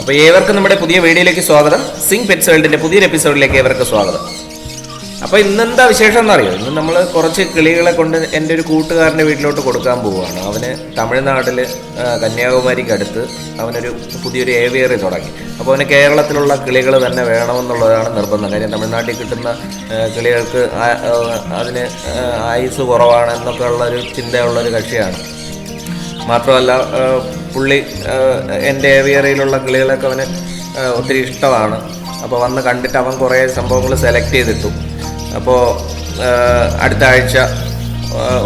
അപ്പോൾ ഏവർക്കും നമ്മുടെ പുതിയ വീഡിയോയിലേക്ക് സ്വാഗതം. സിംഗ് പെറ്റ്സ് വേൾഡിന്റെ പുതിയൊരു എപ്പിസോഡിലേക്ക് ഏവർക്ക് സ്വാഗതം. അപ്പോൾ ഇന്നെന്താ വിശേഷം എന്നറിയോ? ഇന്ന് നമ്മൾ കുറച്ച് കിളികളെ കൊണ്ട് എന്റെ ഒരു കൂട്ടുകാരന്റെ വീട്ടിലോട്ട് കൊടുക്കാൻ പോവുകയാണ്. അവന് തമിഴ്നാട്ടിൽ കന്യാകുമാരിക്ക് അടുത്ത് അവനൊരു പുതിയൊരു ഏവിയറി തുടങ്ങി. അപ്പോൾ അവന് കേരളത്തിലുള്ള കിളികൾ തന്നെ വേണമെന്നുള്ളതാണ് നിർബന്ധം. കാര്യം തമിഴ്നാട്ടിൽ കിട്ടുന്ന കിളികൾക്ക് അതിന് ആയുസ് കുറവാണ് എന്നൊക്കെ ഉള്ളൊരു ചിന്തയുള്ളൊരു കക്ഷിയാണ്. മാത്രമല്ല പുള്ളി എന്റെ ഏവിയറിയിലുള്ള കിളികളൊക്കെ അവന് ഒത്തിരി ഇഷ്ടമാണ്. അപ്പോൾ വന്ന് കണ്ടിട്ട് അവൻ കുറേ സംഭവങ്ങൾ സെലക്ട് ചെയ്തിട്ടു. അപ്പോൾ അടുത്ത ആഴ്ച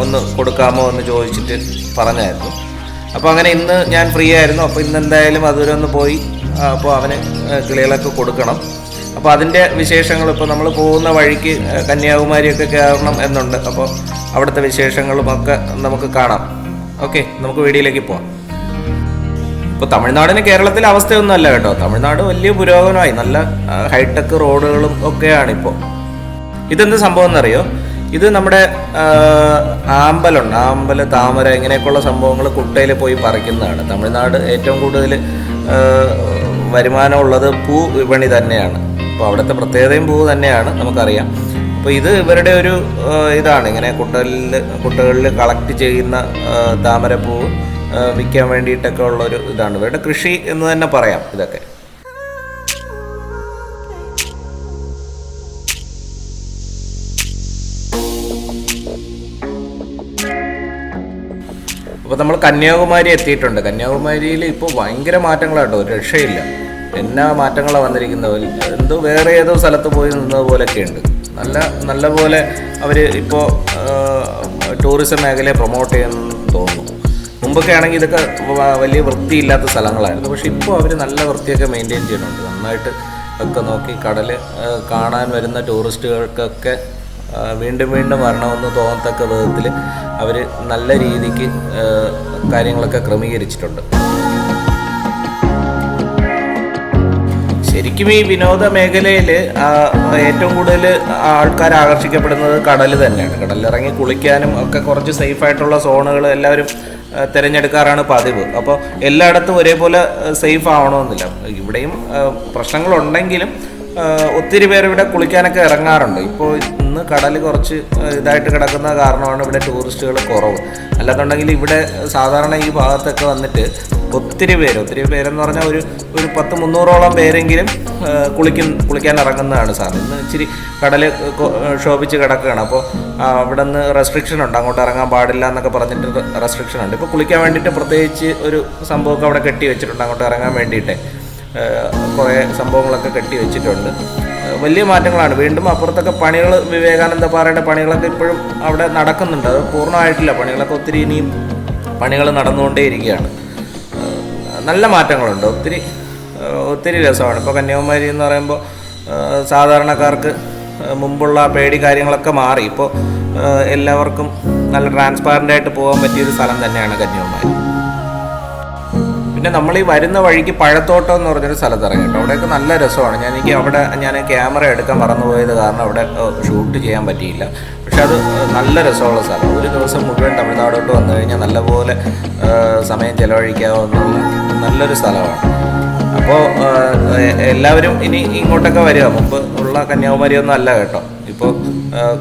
ഒന്ന് കൊടുക്കാമോ എന്ന് ചോദിച്ചിട്ട് പറഞ്ഞായിരുന്നു. അപ്പോൾ അങ്ങനെ ഇന്ന് ഞാൻ ഫ്രീ ആയിരുന്നു. അപ്പോൾ ഇന്ന് എന്തായാലും അതുവരെ ഒന്ന് പോയി അപ്പോൾ അവന് കിളികളൊക്കെ കൊടുക്കണം. അപ്പോൾ അതിന്റെ വിശേഷങ്ങൾ ഇപ്പോൾ നമ്മൾ പോകുന്ന വഴിക്ക് കന്യാകുമാരിയൊക്കെ കയറണം എന്നുണ്ട്. അപ്പോൾ അവിടുത്തെ വിശേഷങ്ങളുമൊക്കെ നമുക്ക് കാണാം. ഓക്കെ നമുക്ക് വീഡിയോയിലേക്ക് പോവാം. ഇപ്പോൾ തമിഴ്നാടിന് കേരളത്തിലെ അവസ്ഥയൊന്നും അല്ല കേട്ടോ. തമിഴ്നാട് വലിയ പുരോഗമനമായി. നല്ല ഹൈടെക് റോഡുകളും ഒക്കെയാണ് ഇപ്പോൾ ഇതെന്ത് സംഭവം എന്നറിയോ? ഇത് നമ്മുടെ ആമ്പലുണ്ട്. ആമ്പൽ താമര ഇങ്ങനെയൊക്കെയുള്ള സംഭവങ്ങൾ കുട്ടയിൽ പോയി പറിക്കുന്നതാണ്. തമിഴ്നാട് ഏറ്റവും കൂടുതൽ വരുമാനമുള്ളത് പൂ വിപണി തന്നെയാണ്. അപ്പോൾ അവിടുത്തെ പ്രത്യേകതയും പൂ തന്നെയാണ് നമുക്കറിയാം. അപ്പോൾ ഇത് ഇവരുടെ ഒരു ഇതാണ്. ഇങ്ങനെ കുട്ടകളിൽ കുട്ടകളിൽ കളക്ട് ചെയ്യുന്ന താമരപ്പൂ താമരപ്പൂവ് വിൽക്കാൻ വേണ്ടിയിട്ടൊക്കെ ഉള്ള ഒരു ഇതാണ്. ഇവരുടെ കൃഷി എന്ന് തന്നെ പറയാം ഇതൊക്കെ. അപ്പോൾ നമ്മൾ കന്യാകുമാരി എത്തിയിട്ടുണ്ട്. കന്യാകുമാരിയിൽ ഇപ്പോൾ ഭയങ്കര മാറ്റങ്ങളാട്ടോ. ഒരു രക്ഷയില്ല. എന്നാ മാറ്റങ്ങളാണ് വന്നിരിക്കുന്നത്? എന്തോ വേറെ ഏതോ സ്ഥലത്ത് പോയി നിന്നത് പോലൊക്കെ ഉണ്ട് നല്ല നല്ല പോലെ അവർ ഇപ്പോൾ ടൂറിസം മേഖലയെ പ്രൊമോട്ട് ചെയ്യുന്നു തോന്നുന്നു. മുമ്പൊക്കെ ആണെങ്കിൽ ഇതൊക്കെ വലിയ വൃത്തിയില്ലാത്ത സ്ഥലങ്ങളായിരുന്നു. പക്ഷെ ഇപ്പോൾ അവർ നല്ല വൃത്തിയൊക്കെ മെയിന്റെയിൻ ചെയ്യുന്നുണ്ട്. നന്നായിട്ട് ഒക്കെ നോക്കി കടൽ കാണാൻ വരുന്ന ടൂറിസ്റ്റുകൾക്കൊക്കെ വീണ്ടും വീണ്ടും വരണമെന്ന് തോന്നത്തക്ക വിധത്തിൽ അവർ നല്ല രീതിക്ക് കാര്യങ്ങളൊക്കെ ക്രമീകരിച്ചിട്ടുണ്ട്. ശരിക്കും ഈ വിനോദ മേഖലയിൽ ഏറ്റവും കൂടുതൽ ആൾക്കാർ ആകർഷിക്കപ്പെടുന്നത് കടൽ തന്നെയാണ്. കടലിറങ്ങി കുളിക്കാനും ഒക്കെ കുറച്ച് സേഫ് ആയിട്ടുള്ള സോണുകൾ എല്ലാവരും തിരഞ്ഞെടുക്കാറാണ് പതിവ്. അപ്പോൾ എല്ലായിടത്തും ഒരേപോലെ സേഫ് ആവണമെന്നില്ല ഇവിടെയും പ്രശ്നങ്ങളുണ്ടെങ്കിലും ഒത്തിരി പേര് ഇവിടെ കുളിക്കാനൊക്കെ ഇറങ്ങാറുണ്ട്. ഇപ്പോൾ ഇന്ന് കടൽ കുറച്ച് ഇതായിട്ട് കിടക്കുന്ന കാരണമാണ് ഇവിടെ ടൂറിസ്റ്റുകൾ കുറവ്. അല്ലാന്നുണ്ടെങ്കിൽ ഇവിടെ സാധാരണ ഈ ഭാഗത്തൊക്കെ വന്നിട്ട് ഒത്തിരി പേര് ഒത്തിരി പേരെന്ന് പറഞ്ഞാൽ ഒരു ഒരു പത്ത് മുന്നൂറോളം പേരെങ്കിലും കുളിക്കും കുളിക്കാൻ ഇറങ്ങുന്നതാണ് സാർ. ഇന്ന് ഇച്ചിരി കടൽ ക്ഷോഭിച്ച് കിടക്കുകയാണ്. അപ്പോൾ അവിടെ നിന്ന് റെസ്ട്രിക്ഷൻ ഉണ്ട്. അങ്ങോട്ട് ഇറങ്ങാൻ പാടില്ല എന്നൊക്കെ പറഞ്ഞിട്ട് റെസ്ട്രിക്ഷൻ ഉണ്ട്. ഇപ്പോൾ കുളിക്കാൻ വേണ്ടിയിട്ട് പ്രത്യേകിച്ച് ഒരു സംഭവമൊക്കെ അവിടെ കെട്ടി വെച്ചിട്ടുണ്ട്. അങ്ങോട്ട് ഇറങ്ങാൻ വേണ്ടിയിട്ട്. കുറേ സംഭവങ്ങളൊക്കെ കെട്ടി വെച്ചിട്ടുണ്ട്. വലിയ മാറ്റങ്ങളാണ്. വീണ്ടും അപ്പുറത്തൊക്കെ പണികൾ വിവേകാനന്ദ പാറയുടെ പണികളൊക്കെ ഇപ്പോഴും അവിടെ നടക്കുന്നുണ്ട്. അത് പൂർണമായിട്ടില്ല. പണികളൊക്കെ ഒത്തിരി ഇനിയും പണികൾ നടന്നുകൊണ്ടേ ഇരിക്കുകയാണ്. നല്ല മാറ്റങ്ങളുണ്ട്. ഒത്തിരി ഒത്തിരി രസമാണ്. ഇപ്പോൾ കന്യാകുമാരി എന്ന് പറയുമ്പോൾ സാധാരണക്കാർക്ക് മുമ്പുള്ള പേടി കാര്യങ്ങളൊക്കെ മാറി. ഇപ്പോൾ എല്ലാവർക്കും നല്ല ട്രാൻസ്പാരന്റ് ആയിട്ട് പോകാൻ പറ്റിയൊരു സ്ഥലം തന്നെയാണ് കന്യാകുമാരി. പിന്നെ നമ്മൾ ഈ വരുന്ന വഴിക്ക് പഴത്തോട്ടം എന്ന് പറഞ്ഞൊരു സ്ഥലത്ത് ഇറങ്ങി കേട്ടോ. അവിടെയൊക്കെ നല്ല രസമാണ്. ഞാൻ എനിക്ക് അവിടെ ഞാൻ ക്യാമറ എടുക്കാൻ മറന്നുപോയത് കാരണം അവിടെ ഷൂട്ട് ചെയ്യാൻ പറ്റിയില്ല. പക്ഷെ അത് നല്ല രസമുള്ള സ്ഥലം. ഒരു ദിവസം മുഴുവൻ തമിഴ്നാടോട്ട് വന്നു കഴിഞ്ഞാൽ നല്ലപോലെ സമയം ചിലവഴിക്കാവുന്ന നല്ലൊരു സ്ഥലമാണ്. അപ്പോൾ എല്ലാവരും ഇനി ഇങ്ങോട്ടൊക്കെ വരിക. മുമ്പ് ഉള്ള കന്യാകുമാരി ഒന്നും അല്ല കേട്ടോ. ഇപ്പോൾ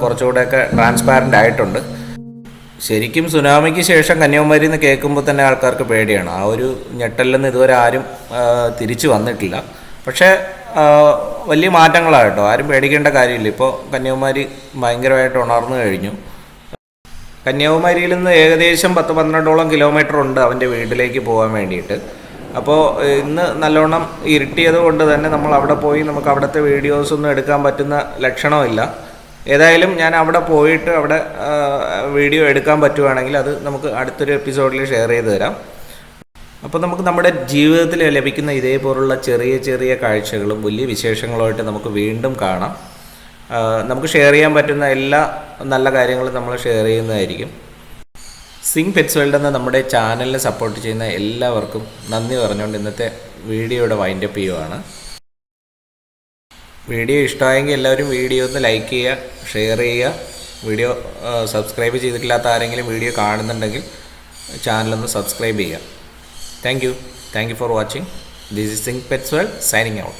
കുറച്ചുകൂടെയൊക്കെ ട്രാൻസ്പാരന്റ് ആയിട്ടുണ്ട്. ശരിക്കും സുനാമിക്ക് ശേഷം കന്യാകുമാരി എന്ന് കേൾക്കുമ്പോൾ തന്നെ ആൾക്കാർക്ക് പേടിയാണ്. ആ ഒരു ഞെട്ടലിൽ നിന്ന് ഇതുവരെ ആരും തിരിച്ചു വന്നിട്ടില്ല. പക്ഷേ വലിയ മാറ്റങ്ങളായിട്ടോ ആരും പേടിക്കേണ്ട കാര്യമില്ല. ഇപ്പോൾ കന്യാകുമാരി ഭയങ്കരമായിട്ട് ഉണർന്നു കഴിഞ്ഞു. കന്യാകുമാരിയിൽ നിന്ന് ഏകദേശം പത്ത് പന്ത്രണ്ടോളം കിലോമീറ്റർ ഉണ്ട് അവന്റെ വീട്ടിലേക്ക് പോകാൻ വേണ്ടിയിട്ട്. അപ്പോൾ ഇന്ന് നല്ലോണം ഇരുട്ടിയത് കൊണ്ട് തന്നെ നമ്മൾ അവിടെ പോയി നമുക്ക് അവിടുത്തെ വീഡിയോസ് ഒന്നും എടുക്കാൻ പറ്റുന്ന ലക്ഷണമില്ല. ഏതായാലും ഞാൻ അവിടെ പോയിട്ട് അവിടെ വീഡിയോ എടുക്കാൻ പറ്റുവാണെങ്കിൽ അത് നമുക്ക് അടുത്തൊരു എപ്പിസോഡിൽ ഷെയർ ചെയ്ത് തരാം. അപ്പോൾ നമുക്ക് നമ്മുടെ ജീവിതത്തിൽ ലഭിക്കുന്ന ഇതേപോലുള്ള ചെറിയ ചെറിയ കാഴ്ചകളും വലിയ വിശേഷങ്ങളുമായിട്ട് നമുക്ക് വീണ്ടും കാണാം. നമുക്ക് ഷെയർ ചെയ്യാൻ പറ്റുന്ന എല്ലാ നല്ല കാര്യങ്ങളും നമ്മൾ ഷെയർ ചെയ്യുന്നതായിരിക്കും. സിംഗ് പെറ്റ്സ് വേൾഡ് എന്ന നമ്മുടെ ചാനലിനെ സപ്പോർട്ട് ചെയ്യുന്ന എല്ലാവർക്കും നന്ദി പറഞ്ഞുകൊണ്ട് ഇന്നത്തെ വീഡിയോയുടെ വൈൻഡപ്പ് ചെയ്യുവാണ്. വീഡിയോ ഇഷ്ടമായെങ്കിൽ എല്ലാവരും വീഡിയോ ഒന്ന് ലൈക്ക് ചെയ്യുക ഷെയർ ചെയ്യുക. വീഡിയോ സബ്സ്ക്രൈബ് ചെയ്തിട്ടില്ലാത്ത ആരെങ്കിലും വീഡിയോ കാണുന്നുണ്ടെങ്കിൽ ചാനലൊന്ന് സബ്സ്ക്രൈബ് ചെയ്യുക. Thank you thank you for watching this is Singh പെറ്റ്സ്വെൽ സൈനിങ് ഔട്ട്